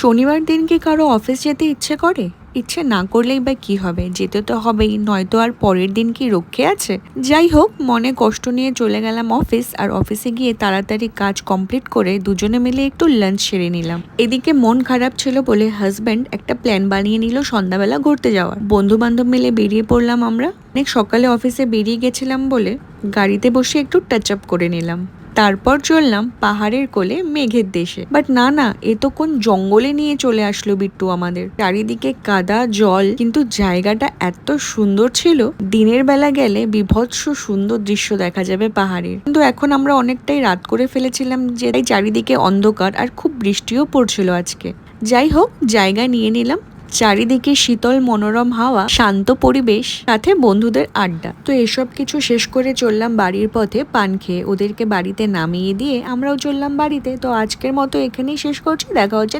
শনিবার দিন কি কারও অফিস যেতে ইচ্ছে করে? ইচ্ছে না করলেই বা কি হবে? যেতে তো হবেই, নয়তো আর পরের দিন কি রক্ষে আছে? যাই হোক, মনে কষ্ট নিয়ে চলে গেলাম অফিস আর অফিসে গিয়ে তাড়াতাড়ি কাজ কমপ্লিট করে দুজনে মিলে একটু লাঞ্চ সেরে নিলাম। এদিকে মন খারাপ ছিল বলে হাজব্যান্ড একটা প্ল্যান বানিয়ে নিল সন্ধ্যাবেলা ঘুরতে যাওয়ার। বন্ধু বান্ধব মিলে বেরিয়ে পড়লাম আমরা। অনেক সকালে অফিসে বেরিয়ে গেছিলাম বলে গাড়িতে বসে একটু টাচ আপ করে নিলাম। তারপর চললাম পাহাড়ের কোলে মেঘের দেশে। বাট না না, এ তো কোন জঙ্গলে নিয়ে চলে আসলো বিট্টু আমাদের। চারিদিকে কাদা, জল, কিন্তু জায়গাটা এত সুন্দর ছিল, দিনের বেলা গেলে বিভৎস সুন্দর দৃশ্য দেখা যাবে পাহাড়ের। কিন্তু এখন আমরা অনেকটাই রাত করে ফেলেছিলাম যে চারিদিকে অন্ধকার আর খুব বৃষ্টিও পড়ছিল আজকে। যাই হোক, জায়গা নিয়ে নিলাম চারিদিকে শীতল মনোরম হাওয়া, শান্ত পরিবেশ, সাথে বন্ধুদের আড্ডা। তো এসব কিছু শেষ করে চললাম বাড়ির পথে পান খেয়ে। ওদেরকে বাড়িতে নামিয়ে দিয়ে আমরাও চললাম বাড়িতে। তো আজকের মতো এখানেই শেষ করছি। দেখা হচ্ছে